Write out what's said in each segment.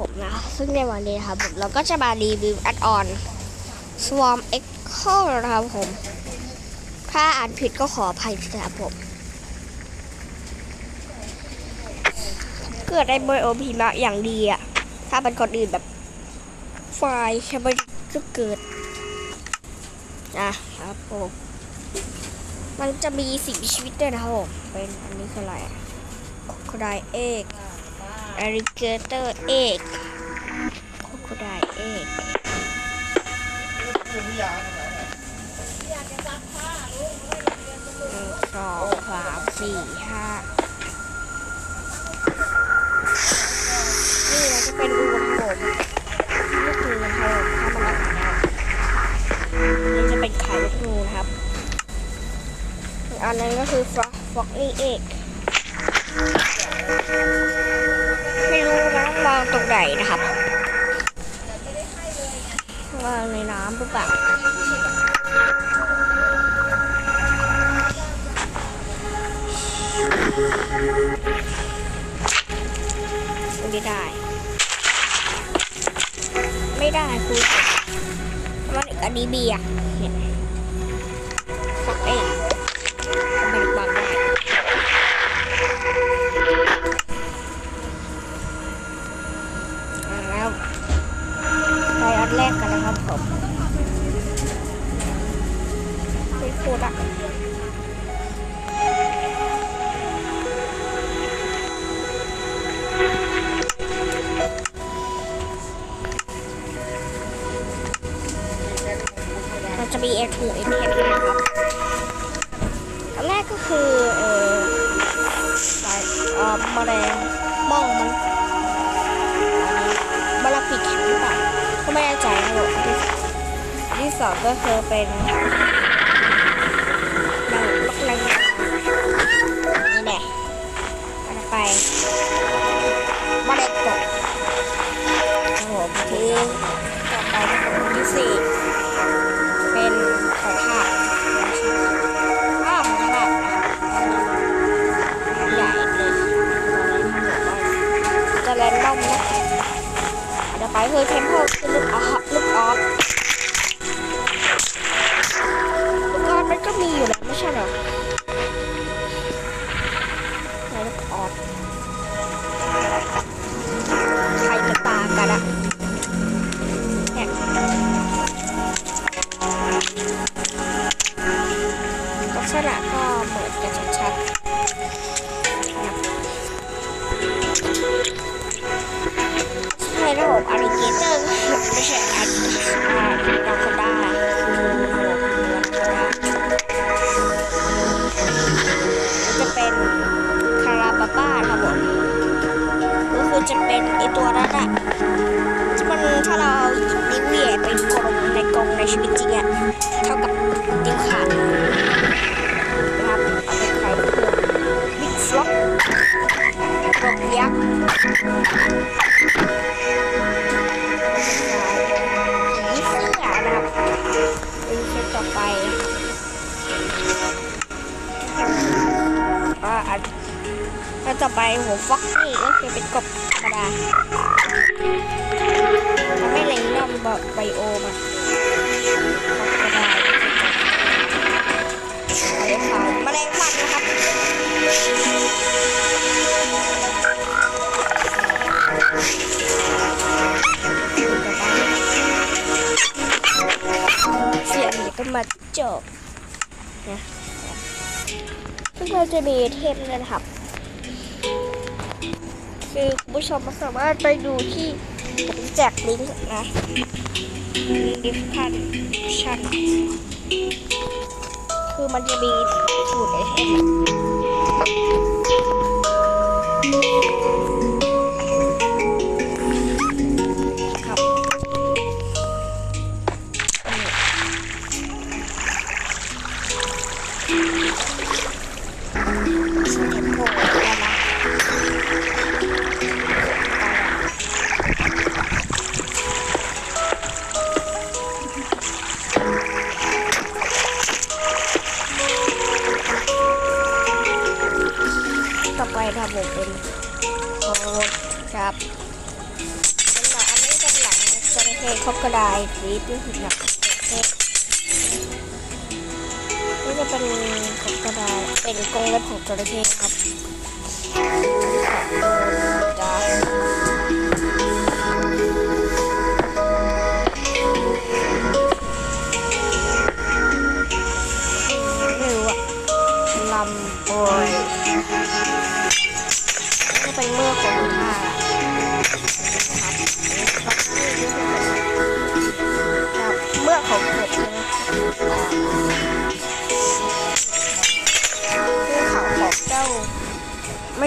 ผมนะ ซึ่งในวันนี้นะครับผมเราก็จะมารีวิวแอดออน Swarm Echo นะครับผม ถ้าอ่านผิดก็ขออภัยนะครับผม เกิดได้บร์โอพีมาอย่างดีอะถ้าเป็นคนอื่นแบบไฟล์ใช่ไหมก็เกิดนะครับผม มันจะมีสิ่งชีวิตด้วยนะครับผม เป็นอันนี้คืออะไรโคไดเอก a l l i g a t o r egg crocodile egg หนึ่งสองสามสี่ห้านี่มันจะเป็นอุณหภูมินี่คืออุณหภูมิถ้ามันออกมาได้นี่จะเป็นไข่ลูกงูครับอีกอันนึงก็คือฟ็อกฟ็อกนี่เอก วางตรงไหนนะครับวางในน้ำหรือเปล่าไม่ได้ ไม่ได้คือมันอันนี้เบียร์ฟักเอง แรกกันนะครับผมไม่พูดอะมันจะมี A2 A10 นะครับอันแรกก็คือ เอ่อสายเอ่อแมลงม่องมันบาราปีกแข็งหรือเปล่า ก็ไม่แน่ใจนะผมอันที่อันที่สองก็คือเป็นนางลักแรงนี่แหละไปแมลงกบครับผมที่ต่อไปเป็นที่สี่เป็นหอทากอ้าวหอยทากนะครับใหญ่เลยจะแรนดอมนะอันต่อ ไปคือเทมเพลคือลูกออฟลูกออฟลูกออฟมันก็มีอยู่แล้วไม่ใช่เหรอไหนลูกออฟใครจะตากันอะ กเตอร์ไม่ใช่อันอ่าดาคอด้าคือระบบดาคอด้าจะเป็นคาราบาบ้าครับผมก็คือจะเป็นไอตัวนั้นอะที่มันถ้าเรานิวเวียเป็นกรงในกรงในชีวิตจริงอะเท่ากับนิ้วขาดนะครับเอาไปขายเพื่อบิ๊กฟล็อกกบยักษ์ ต่อไปอ่าอันแล้วต่อไปหัวฟ็อกนี่ก็คือเป็นกบธรรมดามันไม่เล็งน้ำแบบไบโอมาก็ได้ไอ้ขาวแมลงวันนะครับ ก็มาจบนะซึ่งเราจะมีเทปด้วยนะครับ คือคุณผู้ชมสามารถไปดูที่ผมแจกลิงก์นะดิสคันชันคือมันจะมีสูตรไอเทม ครับสำหรับอันนี้เป็นหลังจระเข้ครอบกระไดทีที่หินหลังจระเข้ก็จะเป็นกระไดเป็นกรงเล็บของจระเข้ครับ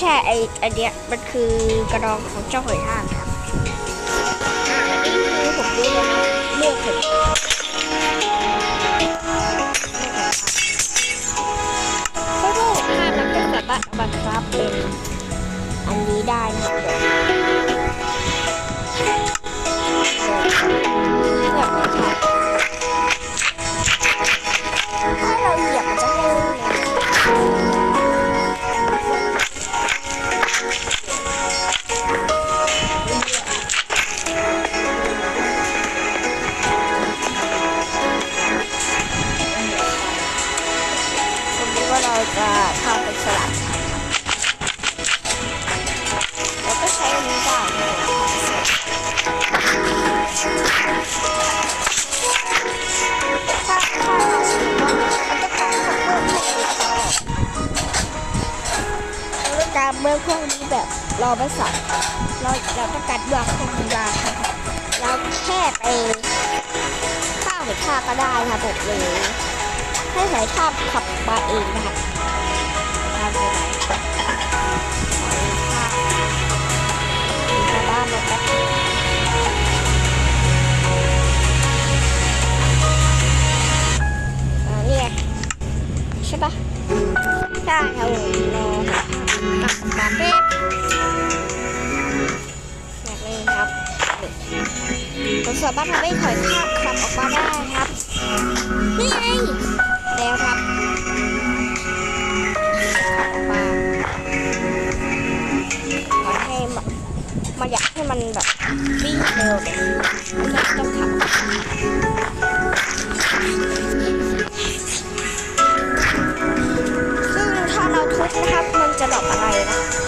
ใช่ไอไอเดียมันคือกระดองของเจ้าหอยทากครับอันนี้คือผมรู้แล้วเลือกเถอะเพราะว่าถ้ามันก็สามารถบังครับเป็นอันนี้ได้นะครับ ต้องการเบิ้ลพวกนี้แบบราไม่สับเราเราต้องการเบิ้ลพวกนี้เราเราแค่ไปข้าวหรือข้าก็ได้ค่ะผมเลยให้สายทาบขับมาเองนะครับทำไปไหนสายทาบมีชาวบ้านมาแป๊บเนี่ยใช่ปะใช่ครับผมรอ ขับมาแป๊บแบบนี้ครับผมสามารถทำให้ถอยทาบขับออกมาได้ครับ นี่ไงแล้วครับออกมาขอให้มันมาอยากให้มันแบบวิ่งเร็วแบบนี้มันก็ต้องขับ ดอบอะไรนะ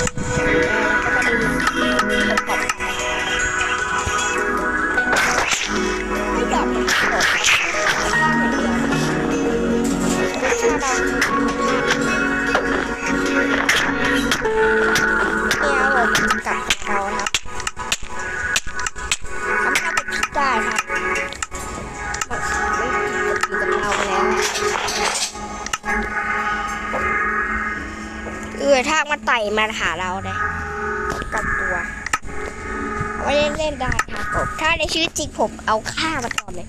มันไต่มาหาเราเลยกับตัวเอาไว้เล่นได้ครับผมถ้าในชีวิตจริงผมเอาฆ่ามันก่อนเลย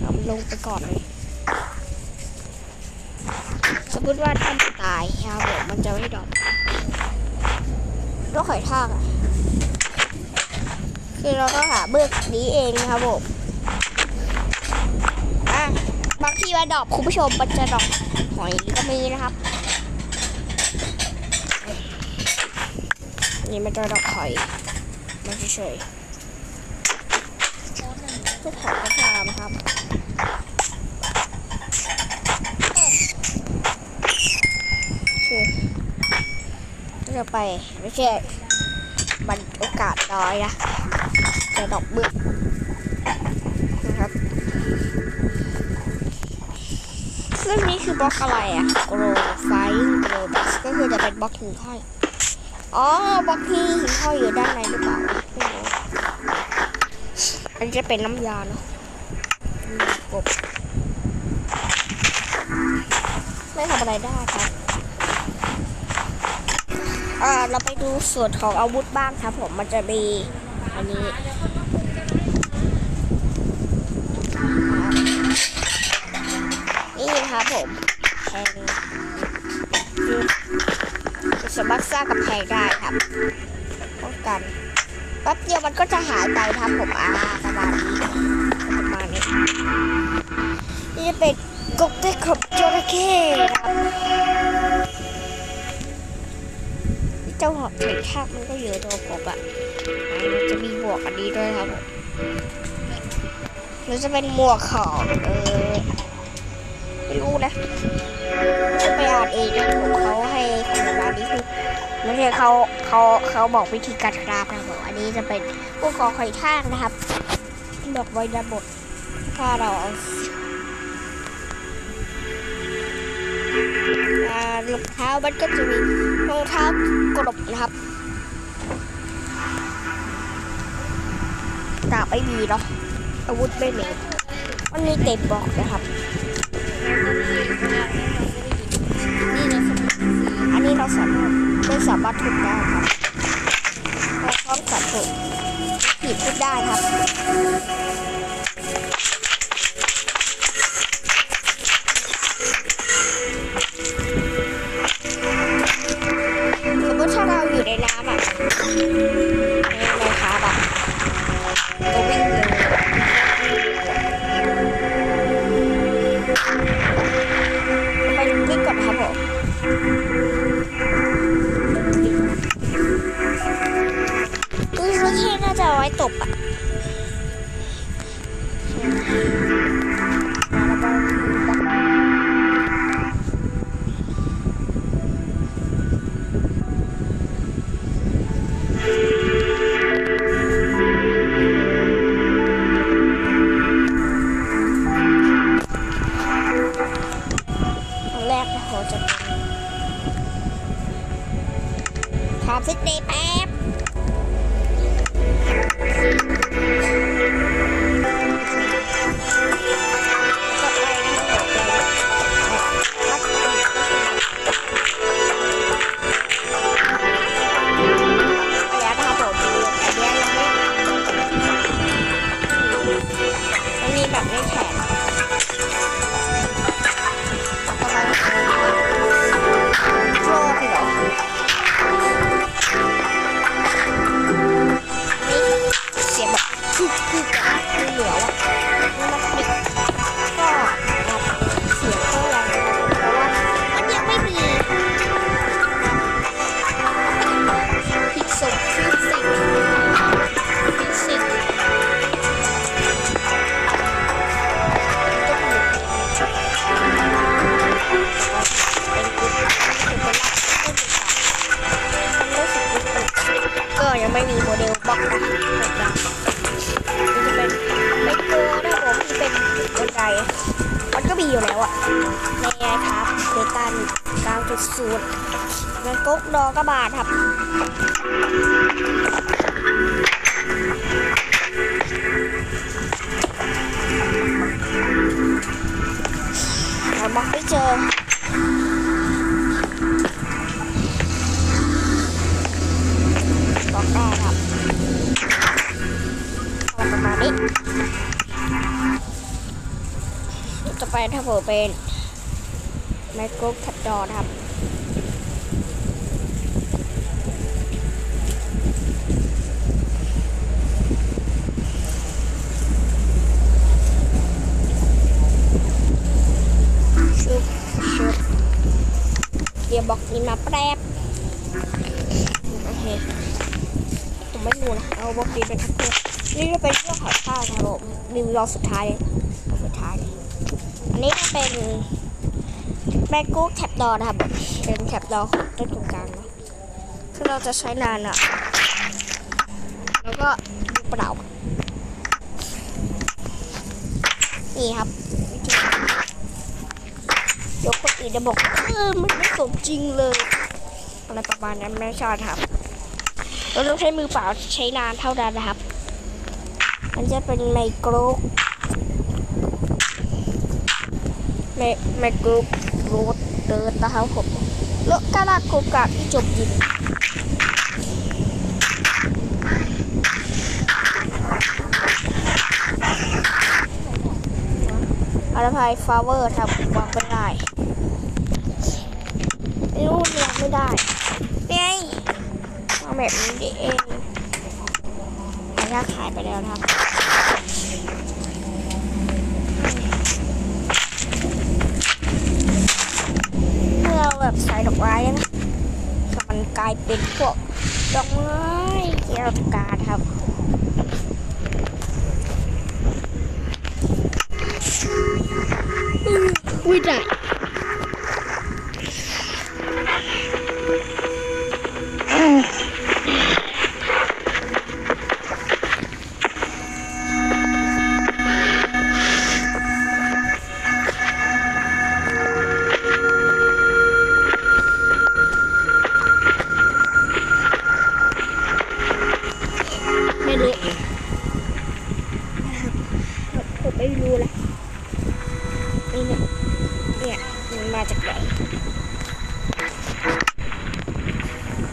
เอาลงไปก่อนเลย สมมติว่าท่านตายครับผมมันจะไม่ดรอปต้องหอยทากอะ คือเราต้องหาเบิกนี้เองนะครับผมอะบางทีว่าดอปคุณผู้ชมมันจะดอปหอยก็มีนะครับ นี่มันจะดอปหอยมันเฉยๆทุกหอยก็ตามครับคือเราไปไม่ใช่มันโอกาสน้อยนะแต่ดอกบึกนะครับซึ่งนี่คือบล็อกอะไรอะโกลไฟโกลบัสก็คือจะเป็นบล็อกหินห้อย อ๋อบล็อกที่หินข้ออยู่ด้านในหรือเปล่าไม่รู้อันจะเป็นน้ำยาเนาะกบไม่ทำอะไรได้ครับเอ่าเราไปดูส่วนของอาวุธบ้างครับผมมันจะมีอันนี้ คือสามารถสร้างกับแพงได้ครับป้องกันแป๊บเดียวมันก็จะหายไปครับผมอ่าประมาณนี้ประมาณนี้นี่จะเป็นกบเต็กขบจระเข้ครับเจ้าหอยทากมันก็เยอะตัวกบอะอะมันจะมีบวกอันนี้ด้วยครับผมรือจะเป็นหมวกของเออไม่รู้นะไปอ่านเองนะผมเขา ไม่ใช่เขาเขาเขาบอกวิธีการคราฟนะครับผมอันนี้จะเป็นพวกกองหอยทากนะครับบอกไว้ระบทถ้าเราเอารองเท้ามันก็จะมีรองเท้ากรบนะครับดาบไม่มีเนาะอาวุธไม่มีมันมีเต็มบอกนะครับ อันนี้เราสามารถไม่สามารถทุบได้ครับเราพร้อมสัตว์ถูกผิดทุบได้ครับ มี ยังไม่มีโมเดลบล็อกนะนี่จะเป็นเป็นโกนะผมที่เป็นกลไกมันก็มีอยู่แล้วอะในไงครับเดตัน9.0มันกุ๊กดอกระบาดครับเราบอกไม่เจอ ประมาณนี้ต่อไปถ้าผมเป็นไมโครคปดดอครับชุบชุบเดี๋ยวบอกนี้มาแป๊บโอเคผมไม่รู้นะ เอาบอกนี้เป็นทักเพื่ นี่จะเป็นเรื่องหอยทากนะครับผมรีวิวรอบสุดท้ายสุดท้าย อันนี้ก็เป็นแมกกูแคปดอนะครับ เป็นแคปดอของต้นตรงกลางเนาะคือเราจะใช้นานอะแล้วก็ดูเปล่า นี่ครับยกคนอื่นจะบอกเออมันไม่สมจริงเลยอะไรประมาณนั้นไม่ชอบครับ เราต้องใช้มือเปล่าใช้นานเท่านั้นนะครับ มันจะเป็นไมโครแมแมกรูปโรดเดินนะครับผมแล้วกาลาโกกาที่จบยินอาร์พายฟาเวอร์ทำวางไม่ได้ไม่รู้เรียงไม่ได้นี่ไงเอาแบบนี้ดิเอง ถ้ากขายไปแล้วนะครับเพื่อแบบใส่ดอกไม้นะมันกลายเป็นพวกดอกไม้เกี่ยวกการครับอุ้ยได้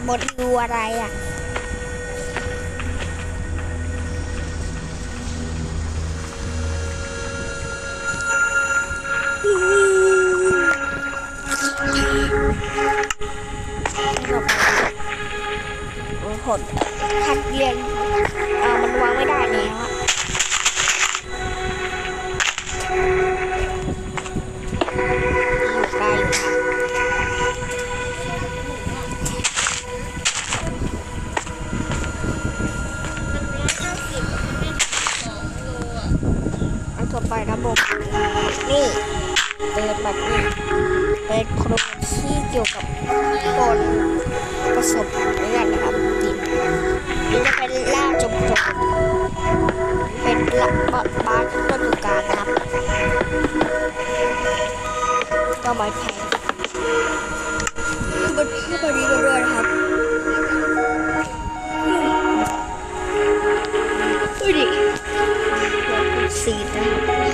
บทดูอะไรอะผลคัดเรียนมันวางไม่ได้แล้ว่อไปนะผมนี่เป็นแบบนี้เป็นโครงที่เกี่ยวกับคนประสบด้วยกันนะครับนี่นี่จะเป็นล่าจมจกเป็นละกบบ้าที่ต้นตุกานะครับก็ไม้แพงมันขึ้นมาดีด้วยนะครับ 里的。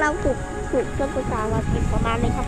เราปลูกปลูกต้นกระสาวาปีประมาณนี้ครับ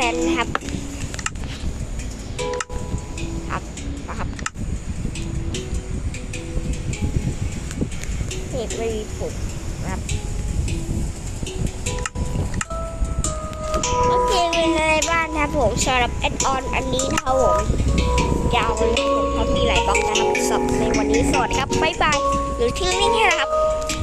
แคลน